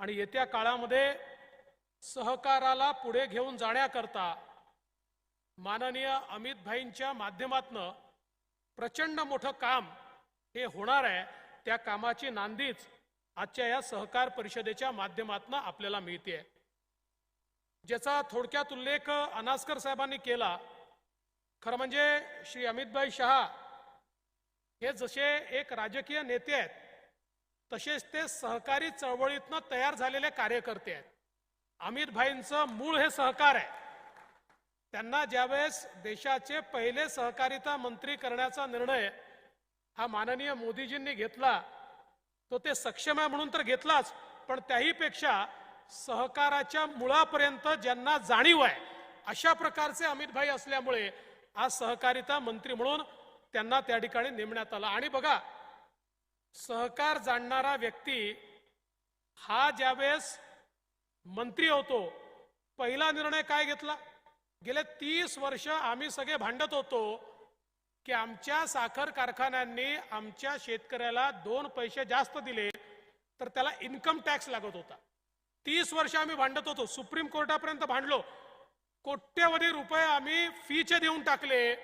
आणि येत्या काळामध्ये सहकाराला पुढे घेऊन जाण्याकरता माननीय अमित भाईंच्या माध्यमातनं प्रचंड मोठं काम हे होणार आहे. त्या कामाची नांदीच आजच्या या सहकार परिषदेच्या माध्यमातनं आपल्याला मिळते ज्याचा थोडक्यात उल्लेख अनास्कर साहेबांनी केला खरं म्हणजे श्री अमितभाई शहा हे जसे एक राजकीय नेते आहेत तसेच ते सहकारी चळवळीतनं तयार झालेले कार्यकर्ते आहेत. अमित भाईंचं मूळ हे सहकार आहे. त्यांना ज्यावेळेस देशाचे पहिले सहकारिता मंत्री करण्याचा निर्णय हा माननीय मोदीजींनी घेतला तो ते सक्षम आहे म्हणून तर घेतलाच पण त्याहीपेक्षा सहकाराच्या मुळापर्यंत ज्यांना जाणीव आहे अशा प्रकारचे अमित भाई असल्यामुळे आज सहकारिता मंत्री म्हणून त्यांना त्या ठिकाणी नेमण्यात आला. आणि बघा सहकार जाणणारा व्यक्ती हा ज्यावेळेस मंत्री होतो पहिला निर्णय काय घेतला? गेले तीस वर्ष आम्ही सगळे भांडत होतो की आमच्या साखर कारखान्यांनी आमच्या शेतकऱ्याला दोन पैसे जास्त दिले तर त्याला इन्कम टॅक्स लागत होता. तीस वर्ष आम्ही भांडत होतो सुप्रीम कोर्टापर्यंत भांडलो. कोट्यवधी रुपये आम्ही फीचे देऊन टाकले.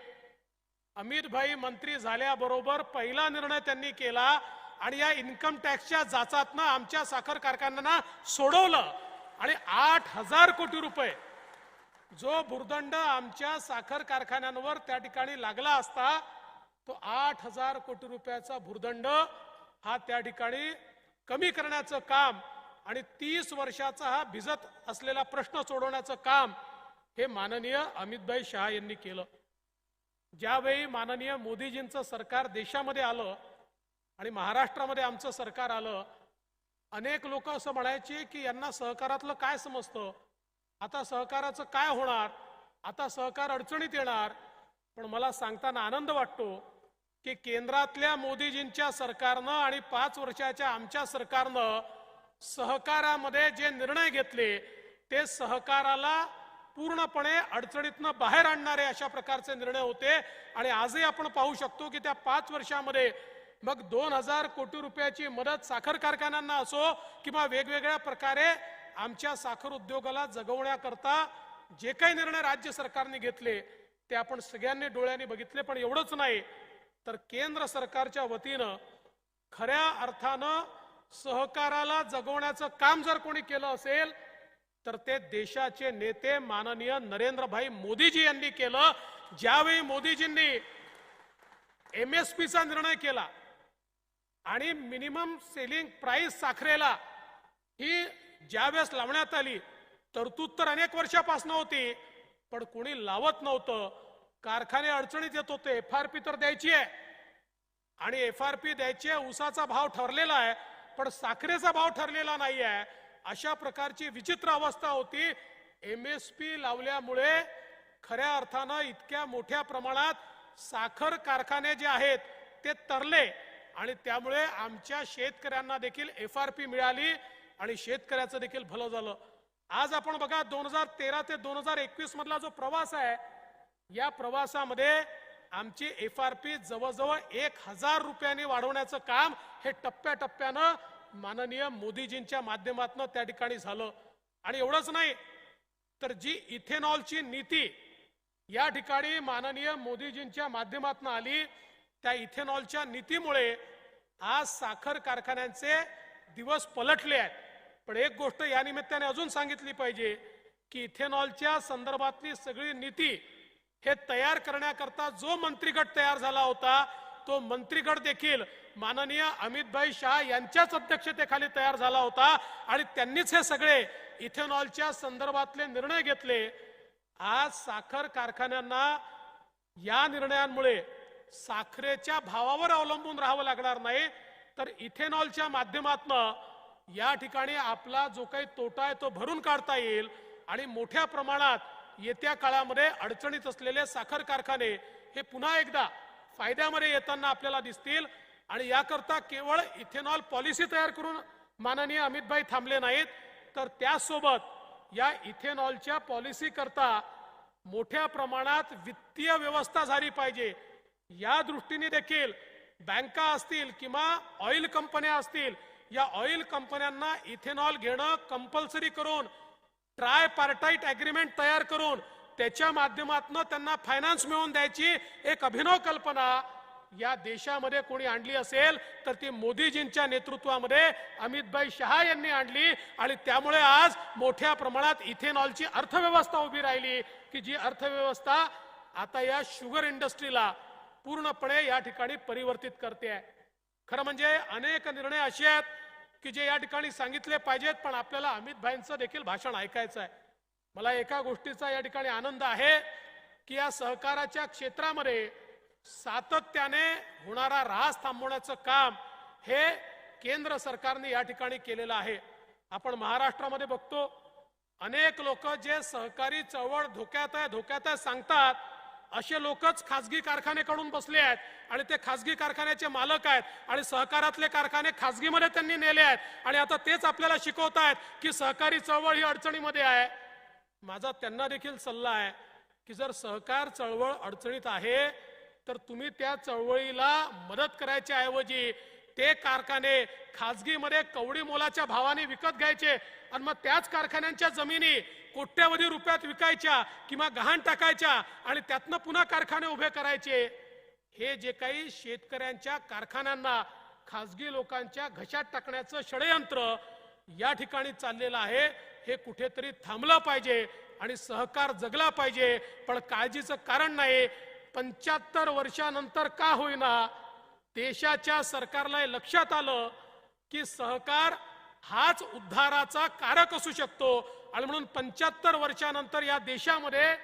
अमित भाई मंत्री झाल्याबरोबर पहिला निर्णय त्यांनी केला आणि या इन्कम टॅक्सच्या जाचातनं आमच्या साखर कारखान्यांना सोडवलं. आणि आठ हजार कोटी रुपये जो भुर्दंड आमच्या साखर कारखान्यांवर त्या ठिकाणी लागला असता तो आठ हजार कोटी रुपयाचा भुर्दंड हा त्या ठिकाणी कमी करण्याचं काम आणि तीस वर्षाचा हा भिजत असलेला प्रश्न सोडवण्याचं काम हे माननीय अमितभाई शहा यांनी केलं. ज्यावेळी माननीय मोदीजींचं सरकार देशामध्ये आलं आणि महाराष्ट्रामध्ये आमचं सरकार आलं अनेक लोक असं म्हणायचे की यांना सहकारातलं काय समजतं? आता सहकाराचं काय होणार? आता सहकार अडचणीत येणार. पण मला सांगताना आनंद वाटतो की केंद्रातल्या मोदीजींच्या सरकारनं आणि पाच वर्षाच्या आमच्या सरकारनं सहकारामध्ये जे निर्णय घेतले ते सहकाराला पूर्णपणे अडचणीतनं बाहेर आणणारे अशा प्रकारचे निर्णय होते. आणि आजही आपण पाहू शकतो की त्या पाच वर्षामध्ये मग दोन हजार कोटी रुपयाची मदत साखर कारखान्यांना असो किंवा वेगवेगळ्या प्रकारे आमच्या साखर उद्योगाला जगवण्याकरता जे काही निर्णय राज्य सरकारने घेतले ते आपण सगळ्यांनी डोळ्यांनी बघितले पण एवढंच नाही. तर केंद्र सरकारच्या वतीनं खऱ्या अर्थानं सहकाराला जगवण्याचं काम जर कोणी केलं असेल तर ते देशाचे नेते माननीय नरेंद्रभाई मोदीजी यांनी केलं. ज्यावेळी मोदीजींनी एमएसपीचा निर्णय केला आणि मिनिमम सेलिंग प्राइस साखरेला ही ज्यावेळेस लावण्यात आली तरतूद तर अनेक वर्षापासून होती पण कोणी लावत नव्हतं. कारखाने अडचणीत येत होते एफ आर पी तर द्यायची आहे. आणि एफ आर पी द्यायची आहे उसाचा भाव ठरलेला आहे पण साखरेचा भाव ठरलेला नाही आहे अशा प्रकारची विचित्र अवस्था होती. एम एस पी लावल्यामुळे खऱ्या अर्थानं इतक्या मोठ्या प्रमाणात साखर कारखाने जे आहेत ते तरले. आणि त्यामुळे आमच्या शेतकऱ्यांना देखील एफ आर पी मिळाली आणि शेतकऱ्याचं देखील भलं झालं. आज आपण बघा दोन हजार तेरा ते दोन हजार एकवीस मधला जो प्रवास आहे या प्रवासामध्ये आमची एफ आर पी जवळजवळ एक हजार रुपयांनी वाढवण्याचं काम हे टप्प्याटप्प्यानं माननीय मोदीजींच्या माध्यमातून त्या ठिकाणी झालं. आणि एवढंच नाही तर जी इथेनॉलची नीती या ठिकाणी माननीय मोदीजींच्या माध्यमातून आली त्या इथेनॉलच्या नीतीमुळे आज साखर कारखान्यांचे दिवस पलटले आहेत. पण एक गोष्ट या निमित्ताने अजून सांगितली पाहिजे की इथेनॉलच्या संदर्भातली सगळी नीती हे तयार करण्याकरता जो मंत्रिगट तयार झाला होता तो मंत्रिगट देखील माननीय अमितभाई शहा यांच्याच अध्यक्षतेखाली तयार झाला होता आणि त्यांनीच हे सगळे इथेनॉलच्या संदर्भातले निर्णय घेतले. आज साखर कारखान्यांना या निर्णयांमुळे साखरेच्या भावावर अवलंबून राहावं लागणार नाही. तर इथेनॉलच्या माध्यमातनं या ठिकाणी आपला जो काही तोटा आहे तो भरून काढता येईल आणि मोठ्या प्रमाणात येत्या काळामध्ये अडचणीत असलेले साखर कारखाने हे पुन्हा एकदा फायद्यामध्ये येताना आपल्याला दिसतील. आणि याकरता केवळ इथेनॉल पॉलिसी तयार करून माननीय अमितभाई थांबले नाहीत. तर त्यासोबत या इथेनॉलच्या पॉलिसी करता मोठ्या प्रमाणात वित्तीय व्यवस्था झाली पाहिजे. या दृष्टीने देखील बँका असतील किंवा ऑइल कंपन्या असतील या ऑइल कंपन्यांना इथेनॉल घेणं कंपल्सरी करून ट्राय पार्टाईट अग्रीमेंट तयार करून त्याच्या माध्यमातून त्यांना फायनान्स मिळवून द्यायची एक अभिनव कल्पना या देशामध्ये कोणी आणली असेल तर ती मोदीजींच्या नेतृत्वामध्ये अमितभाई शहा यांनी आणली आणि त्यामुळे आज मोठ्या प्रमाणात इथेनॉलची अर्थव्यवस्था उभी राहिली की जी अर्थव्यवस्था आता या शुगर इंडस्ट्रीला पूर्णपणे या ठिकाणी परिवर्तित करते आहे. खरं म्हणजे अनेक निर्णय असे आहेत की जे या ठिकाणी सांगितले पाहिजेत पण आपल्याला अमित भाईंचं देखील भाषण ऐकायचं आहे. मला एका गोष्टीचा या ठिकाणी आनंद आहे की या सहकाराच्या क्षेत्रामध्ये सातत्याने होणारा ऱ्हास थांबवण्याचं काम हे केंद्र सरकारने या ठिकाणी केलेलं आहे. आपण महाराष्ट्रामध्ये बघतो अनेक लोक जे सहकारी चळवळ धोक्यात आहे धोक्यात आहे सांगतात असे लोकच खाजगी कारखानेकडून बसले आहेत आणि ते खाजगी कारखान्याचे मालक आहेत आणि सहकारातले कारखाने खाजगीमध्ये त्यांनी नेले आहेत. आणि आता तेच आपल्याला शिकवत आहेत की सहकारी चळवळ ही अडचणीमध्ये आहे. माझा त्यांना देखील सल्ला आहे की जर सहकार चळवळ अडचणीत आहे तर तुम्ही त्या चळवळीला मदत करायच्या ऐवजी ते कारखाने खाजगीमध्ये कवडी मोलाच्या भावाने विकत घ्यायचे आणि मग त्याच कारखान्यांच्या जमिनी कोट्यवधी रुपयात विकायच्या किंवा गहाण टाकायच्या आणि त्यातनं पुन्हा कारखाने उभे करायचे. हे जे काही शेतकऱ्यांच्या कारखान्यांना खाजगी लोकांच्या घशात टाकण्याचं षडयंत्र या ठिकाणी चाललेलं आहे हे कुठेतरी थांबलं पाहिजे आणि सहकार जगला पाहिजे. पण काळजीचं कारण नाही. पंच्याहत्तर वर्षानंतर का होईना देशाच्या सरकारला हे लक्षात आलं की सहकार हाच उद्धाराचा कारक असू शकतो. आणि म्हणून पंच्याहत्तर वर्षानंतर या देशामध्ये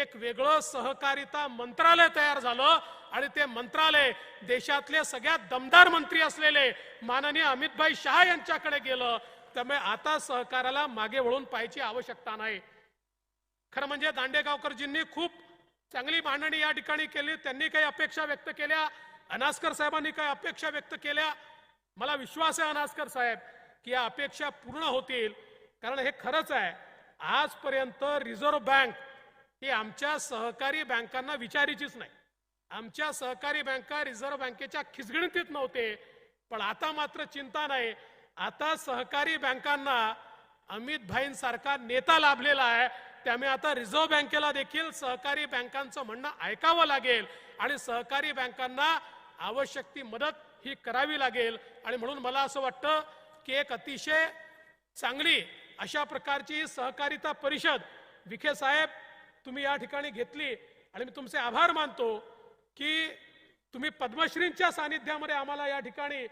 एक वेगळं सहकारिता मंत्रालय तयार झालं. आणि ते मंत्रालय देशातले सगळ्यात दमदार मंत्री असलेले माननीय अमितभाई शहा यांच्याकडे गेलं. त्यामुळे आता सहकाराला मागे वळून पाहायची आवश्यकता नाही. खरं म्हणजे दांडेगावकरजींनी खूप चांगली मांडणी या ठिकाणी केली. त्यांनी काही अपेक्षा व्यक्त केल्या. अनास्कर साहेबांनी काय अपेक्षा व्यक्त केल्या? मला विश्वास आहे अनास्कर साहेब की या अपेक्षा पूर्ण होतील. कारण हे खरंच आहे आजपर्यंत रिझर्व्ह बँक ही आमच्या सहकारी बँकांना विचारीचीच नाही. आमच्या सहकारी बँका रिझर्व्ह बँकेच्या खिचगणतीत नव्हते पण आता मात्र चिंता नाही. आता सहकारी बँकांना अमित भाईंसारखा नेता लाभलेला आहे. त्यामुळे आता रिझर्व्ह बँकेला देखील सहकारी बँकांचं म्हणणं ऐकावं लागेल आणि सहकारी बँकांना आवश्यक ती मदत ही करावी लागेल. आणि म्हणून मला असं वाटतं की एक अतिशय चांगली अशा प्रकारची सहकारिता परिषद विखे साहेब तुम्ही या ठिकाणी घेतली. आणि मी तुमचे आभार मानतो की तुम्ही पद्मश्रींच्या सानिध्यामध्ये आम्हाला या ठिकाणी